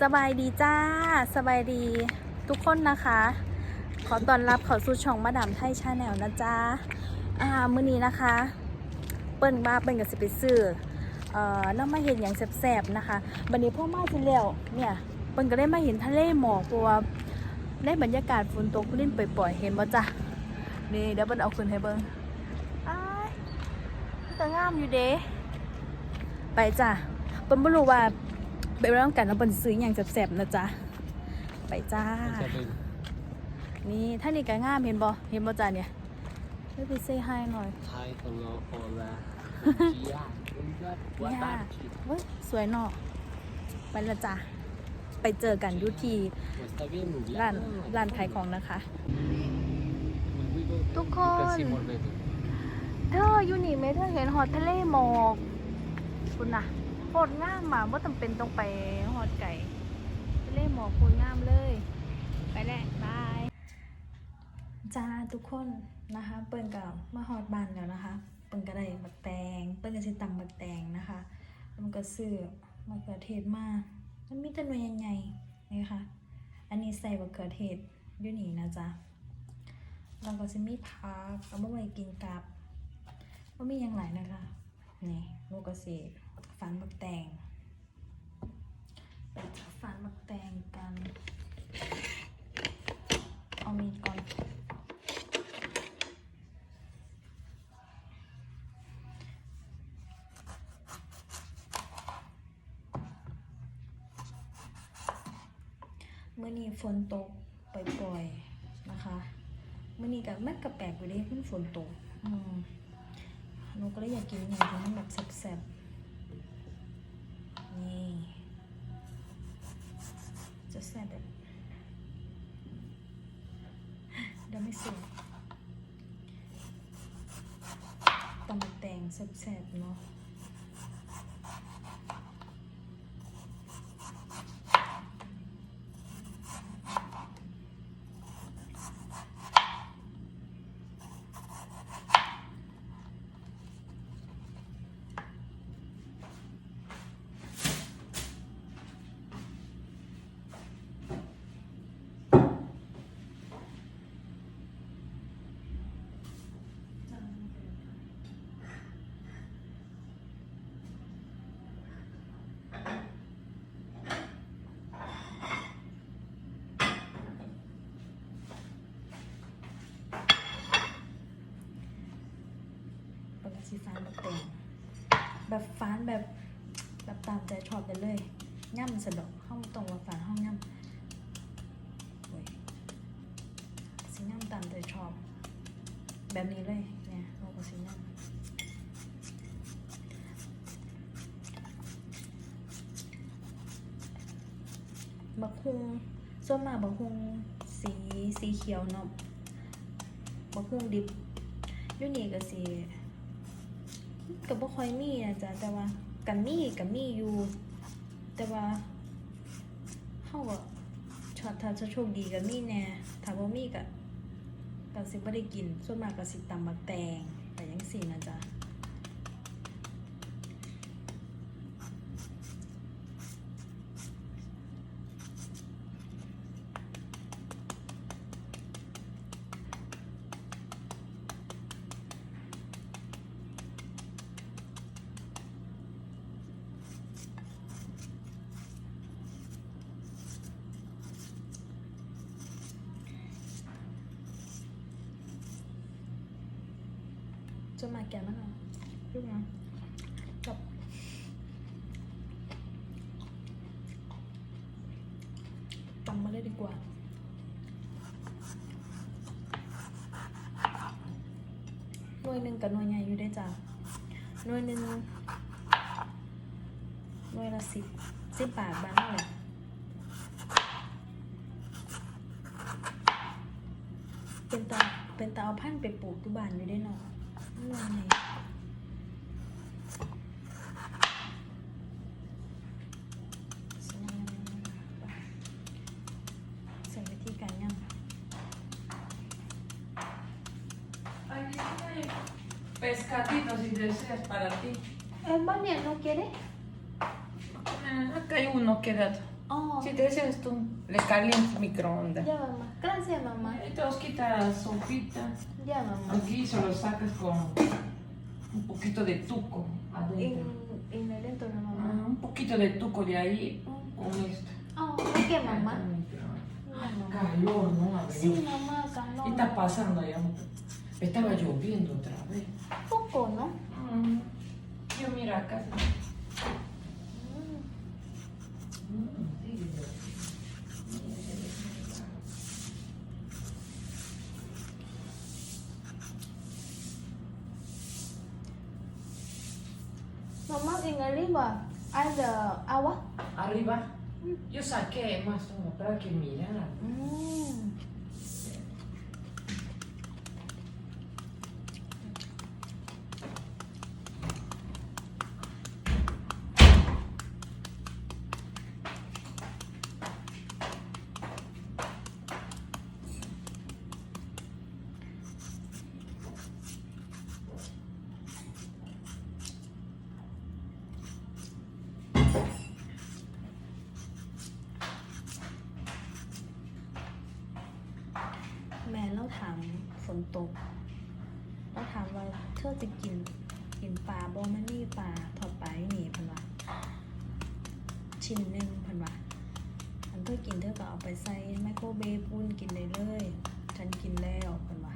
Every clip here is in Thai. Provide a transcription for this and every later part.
สบายดีจ้า สบายดีทุกคนนะคะ ขอต้อนรับเข้าสู่ช่องมาดามไทยชาแนลนะจ๊ะอ่ามื้อนี้นะคะ เปิ้นมาเปิ้นกับสิไปซื้อเอ่อน้ำมาเห็นอย่างแสบๆนะคะบันนี้พ่อมาสิแล้วเนี่ยเปิ้นก็ได้มาเห็นทะเลหมอกเพราะว่าในบรรยากาศฝนตกลิ่นปล่อยๆเห็นบ่จ้ะนี่เดี๋ยวเปิ้นเอาขึ้นให้เบิ่งอ้ายแต่งามอยู่เด้ไปจ้ะเปิ้นบ่รู้ว่า ไปเรื่องกันแล้วเปิ้นซื้ออหย่างแสบๆนะจ๊ะ ไปจ้า นี่ท่านี่ก็งามเห็นบ่เห็นบ่จ้ะเนี่ยไม่ไปเซฮายหน่อย Thai tengah olah Kia Buat buat Ya. tadi เว้ยสวยเนาะไปละจ้ะไปเจอกันอยุที Mas tapi movie ร้านร้านขายของนะคะ ทุกคน Kasih model itu เธออยู่นี่ไหมเธอเห็นหอดทะเลหมอกคุณน่ะ โคตรงามอะว่าจำเป็นต้องไปหอดไก่เล่หมอกโคตรงามเลย ไปแล้วบายจ้าทุกคนนะคะ เปิ้นกับมาฮอดบ้านแล้วนะคะ เปิ้นก็ได้บักแตง เปิ้นก็สิตำบักแตงนะคะแล้วมันก็ซื้อมะเขือเทศมามันมีแต่หน่วยใหญ่ๆนี่ค่ะ อันนี้ใส่มะเขือเทศอยู่นี่นะจ๊ะแล้วก็จะมีผักเอามาไว้กินกับว่ามีอย่างไรนะคะ นี่ลูกกระสี ฟันบักแตงไปจะฟันบักแตงกัน เอามีดก่อนเมื่อนี้ฝนตกปล่อยๆนะคะเมื่อนี้กับมันกับแปลกอยู่เดิมันฝนตกอืมหนูก็เลยอยากกินอย่างที่มันแบบแซ่บๆ จะแซ่บแบบเดี๋ยวไม่สวยตำบักแตงแซ่บๆเนาะ ปกติฟานแบบเต็มแบบ ฟานแบบแบบตามใจชอบไปเลยย่ำสะดอกห้องตรงว่าฟานห้องย่ำสิย่ำตามใจชอบ แบบนี้เลยเนี่ยเราก็สิย่ำบักฮุงส่วนมากบักฮุงสีสีเขียวเนาะบักฮุงดิบยูนี่ก็สี ก็บ่ค่อยมีนะจ๊ะแต่ว่ากันมีกันมีอยู่ แต่ว่าเฮาก็ช็อตถ้าจะโชคดีก็มีแน่ถ้าบ่มีก็ก็สิบ่ได้กินส่วนมากก็สิตำบักแตงแต่ยังสี่นะจ๊ะ นมาแกมันเอาลูกนะกับตำมาเลยดีกว่าหน่วยหนึ่งกับหน่วยใหญ่อยู่ได้จ้ะหน่วยหนึ่งหน่วยละสิบสิบบาทบ้านเท่าไหร่เป็นตาเป็นตาเอาพันไปปลูกที่บ้านอยู่ได้เนาะ หน่วยไหนใส่วิธีการย่ำ Aquí hay pescaditos y deseas para ti. Eh, Vania, ¿no quiere? Eh, acá hay uno quedado. Oh, Si te deseas tú, le calientas microondas. Ya, mamá. Gracias, mamá. Entonces quita sopita. Ya, mamá. Aquí se lo sacas con un poquito de tuco In, adentro. inherente na mamá. Ah, un poquito de tuco de ahí con esto. Oh, ¿qué, mamá? Ah, mamá. Calor, ¿no? A ver. Sí, mamá, calor. ¿Qué está pasando allá? Estaba lloviendo otra vez. Poco, ¿no? Mm. Yo mira acá. arriba, ¿Hay agua. Arriba. Yo saqué más como para que mirar. Mm. อจะกินกินปลาบ่มันนี่ปลาทอดปลายหนี่พันว่าชิ้นหนึ่งพันว่าอันเธอกินเธอก็เอาไปใส่ไมโครเวฟอุ่นกินได้เลย ฉันกินแล้วพันว่า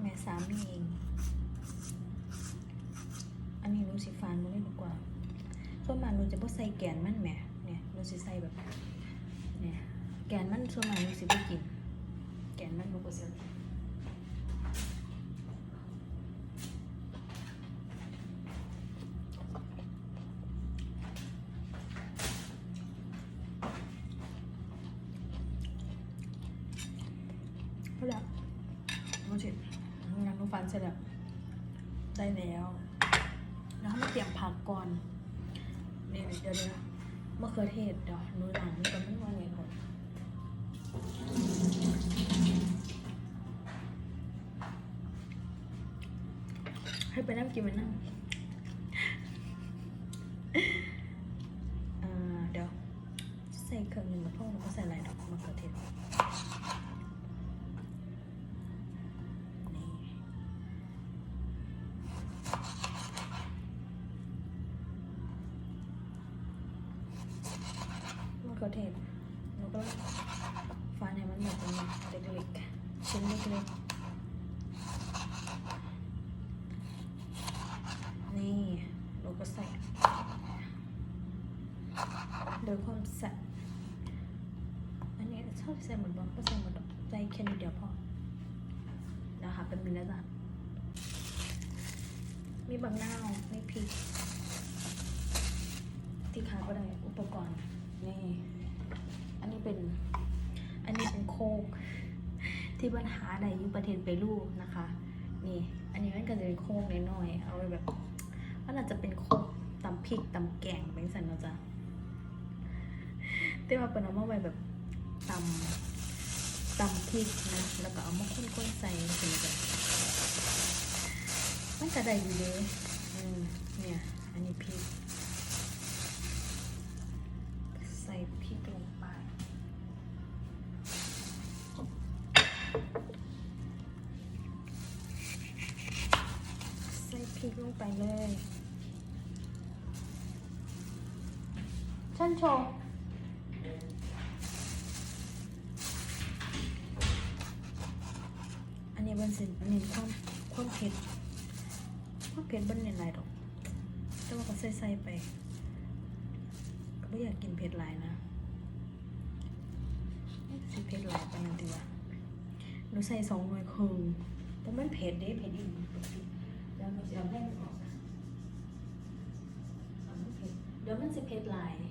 แม่สามีเองอันนี้หนูสิฟานหนูเลยดีกว่าส่วนมากหนูจะบ่ใส่แกนมันแหมเนี่ยหนูสิใส่แบบเนี่ยแกนมันส่วนมากหนูสิบ่กินแกนมันหนูบ่สิเอาละหนูสิงานหนูฟัน เสร็จแล้วได้แล้วแล้วมาเตรียมผักก่อนนี่เดี๋ยวเดี๋ยวมะเขือเทศเดี๋ยวหนูหลังนี่ก็ไม่ว่าไงก่อนให้ไปนั่งกินไปนั่ง ชิ้นเล็กๆ นี่เราก็ใส่โดยความแซ่บอันนี้ชอบใส่หมดบ้างก็ใส่หมดดอกใส่แค่นิดเดียวพอ นะคะเป็นมินแล้วจ้ะมีบางหน้าวมีพริกที่ขาดก็ได้อุปกรณ์ นี่ อันนี้เป็น อันนี้เป็นโคก ที่ปัญหาใดอยู่ประเทศเปรูนะคะ นี่ อันนี้มันก็จะเป็นโคกน้อยๆเอาไว้แบบมันอาจจะเป็นโคกตำพริกตำแกงเป็นสันเนาจะแต่ว่าเป็นเอามาไว้แบบตำตำพริกนะ แล้วก็เอามาข้นๆใส่เป็นแบบมันจะได้อยู่เลยอืมเนี่ย อันนี้พริก ริกลงไปเลยชันโชว์อันนี้มันสิเน้นความความเผ็ดความเผ็ดบันเน้นหลายดอกแต่ว่าก็ใส่ใส่ไปก็ไม่อยากกินเผ็ดหลายนะสิเผ็ดหลายไปนั่นดีกว่าหนูใส่สองหน่วยครึ่งแต่มันเผ็ดเด้เผ็ดอีก เดี๋ยวมันจะเอาแห้งออกเอาเผ็ดเดี๋ยวมันสิเผ็ดหลายนี่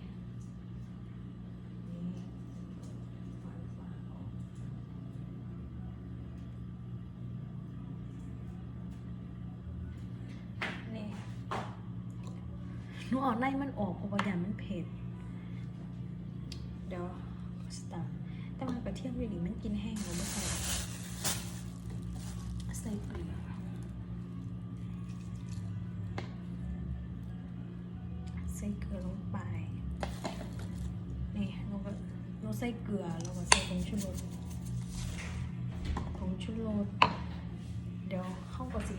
ฝานฝานออกนี่มันออกเพราะว่าอย่างมันเผ็ด เดี๋ยวสตาร์แต่มันกระเทียมอยู่นี่มันกินแห้งเรา ส่เกลือแล้วก็ใส่ผงชูรสผงชูรสเดี๋ยวเข้ากับสิ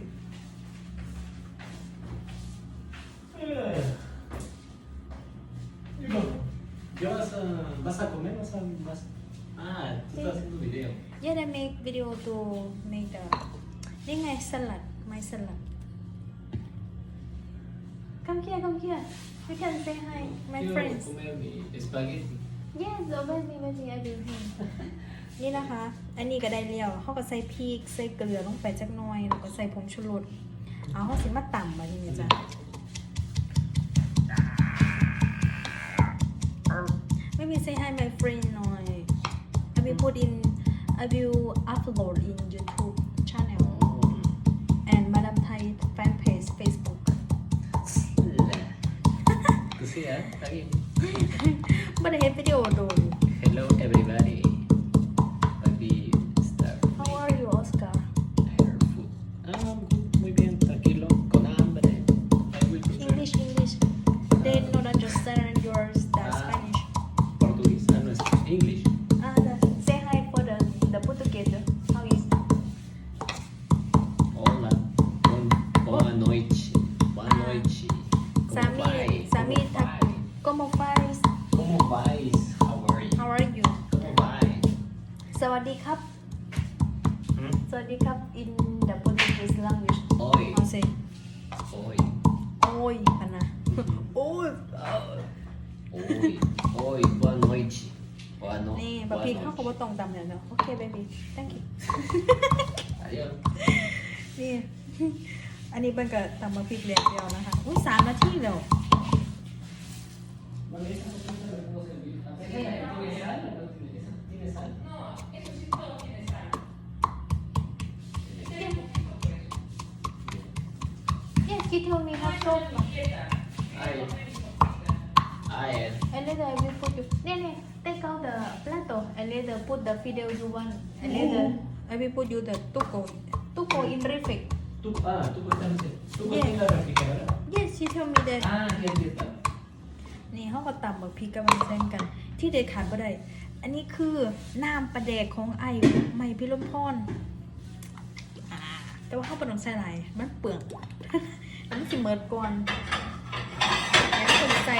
¿Qué vas a, vas a comer? ¿Vas a, vas Ah, tú estás haciendo video. Yeah, I make video to make the นี่ไงสลัด my สลัด Come here, come here. You can say hi, my Quiero friends. comer mi espagueti. Yes, over me, over me, I do him. นี่นะคะ อันนี้ก็ได้แล้วเขาก็ใส่พริกใส่เกลือลงไปจักหน่อย แล้วก็ใส่ผงชูรส เอาเขาสิมาต่ำมาทีนี้จ้ะ Maybe say hi my friend หน่อย I will put in I will upload in YouTube channel and Madam Thai fan page Facebook Pues sí, ¿eh? Está bien. ไม่ได้เห็นวิดีโอโดน Hello, everybody. ดีครับ Hmm? สวัสดีครับ in the Portuguese language Oi. how say Oi. โอ้ยพันนะ โอ้ย Oi. Oi. Boa noite. Boa noite. นี่บะพริกเข้ากับว่าตรงตำเนี่ยเนาะโอเค baby thank you Adiós. นี่ อันนี้เป็นกับตำบะพริกเล็กเดียวนะคะ อุ้ยสามนาทีแล้ว yes he told me how No soap es dieta. Ay. Ay. and later I will put you เนี่ยเนี่ย take out the plato and later put the video you want and later I will put you the tuco tuco in reflect Tú, ah, tú cortaste. ¿Tú Yeah. cortaste la refrigeradora? yes she told me that Ah, qué dieta. นี่เขาก็ตำบะพริกกับมันเส้นกัน ที่เด็ดขาดก็ได้ อันนี้คือน้ำปลาแดกของไอ้ไม่พิลมพรอ่าแต่ว่าเขาเป็นน้ำใส่ไหลายมันเปลือง มันสิเมิดก่อนแล้วก็ใส่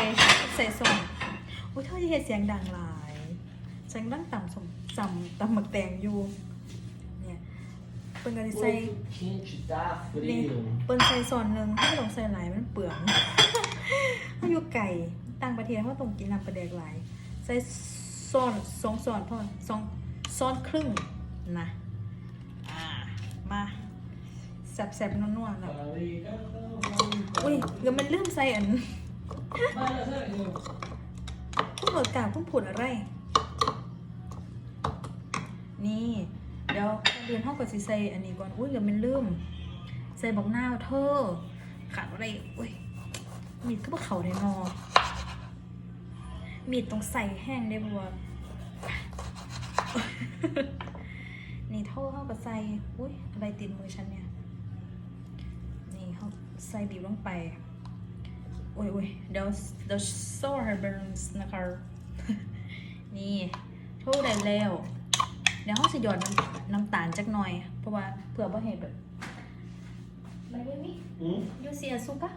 ใส่ส่งอุ้ยเท่าที่เห็นเสียงดังหลายเสียงดังต่ำสมต่ำต่ำหมักแตงอยู่ เนี่ยเป็นกันใส่ Quente, tá นี่ frio. เปิ้นใส่ส่วนหนึ่งถ้าไม่ต้องใส่หลายมันเปลือง ถ้าอยู่ไก่ต่างประเทศเขาต้องกินน้ำปลาแดกหลาย ใส่ซ้อนสองซ้อนเท่านั้นสองซ้อนครึ่งนะ อ่า มา แซ่บๆนัวๆแล้วอุ้ยเดี๋ยวมันลืมใส่อันคุณหมดกล่าวคุณผุดอะไร นี่ เดี๋ยวเดือนเท่ากับสิใส่อันนี้ก่อน อุ้ยเดี๋ยวมันลืม ใส่บอกนาวเธอขาดอะไรอุ้ยมีดก็บอกเขาได้นอมีดต้องใส่แห้งได้บัวานี่เท่าเท่ากับใส่อุ้ยอะไรติดมือฉันเนี่ยนี่เขา ใส่บีบลงไป โอ้ยโอ้ยเดี๋ยวเดี๋ยว show her burns นะคะ นี่โทษได้แล้ว เดี๋ยวเขาสิหยอดน้ำน้ำตาลจักหน่อย เพราะว่าเผื่อว่าเห็นแบบไปเว้ยมิ ¿Mm? you see azúcar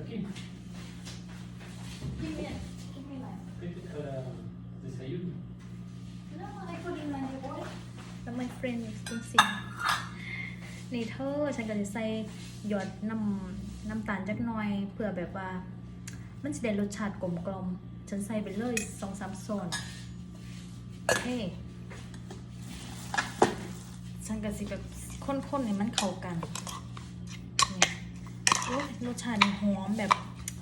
Aquí. give me give me like Este es para desayuno. no I put in my boy แล้ว my friend is to sing นี่เธอฉันก็จะใส่ หยอดน้ำน้ำตาลจักหน่อยเผื่อแบบว่า มันจะได้รสชาติกลมกลอมฉันใส่ไปเลยสองสามส่วนโอเคฉันก็สิแบบข้นๆให้มันเข้ากันนี่โอ้ยรสชาติหอมแบบ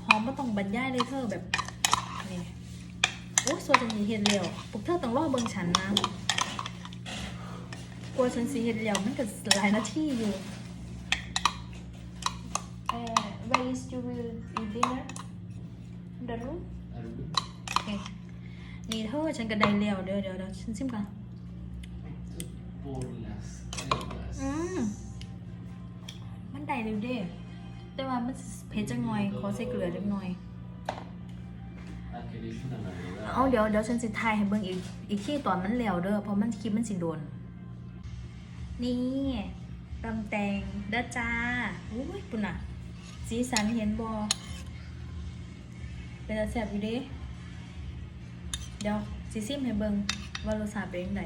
หอมไม่ต้องบรรยายเลยเธอแบบนี่โอ้ส่วนฉันสิเห็ดเร็วพวกเธอต้องรอเบิ่งฉันนะกลัวฉันสิเห็ดเร็วมันก็หลายนาทีอยู่เอ่ อ where is you will eat dinner the room Algo. โอเคนี่เธอฉันก็ได้แล้วเดี๋ยวเดี๋ยวเดี๋ยวฉันซิมกัน Por las cremas. อืมมันได้เร็วเด้แต่ว่ามันเผ็ดจังหน่อย ขอใส่เกลือจังหน่อย Ah, queréis una marinada. เอาเดี๋ยวเดี๋ยวฉันสิทายให้เบิ่งอีกอีกที่ตอนมันแล้วเด้อเพราะมันคลิปมันสิโดน นี่ตำแตงเด้อจ้าอุ้ยปุ่นอะ สีสันเห็นบอเป็นตาแซ่บอยู่เด้เดี๋ยวสิซิมให้เบิ่งว่ารสชาติเป็นยังไง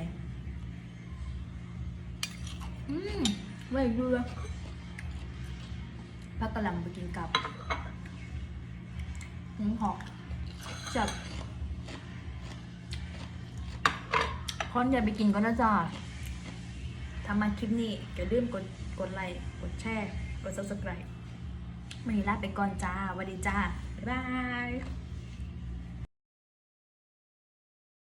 อืมไว้ดูเลยพักกำลังไปกินกับหืมหอมจับพอนอย่าไปกินก็นะจ๊ะถ้ามาคลิปนี้อย่าลืมกดกดไลค์กดแชร์ กด subscribe วันนี้ลาไปก่อนจ้าสวัสดีจ้า บ๊ายบาย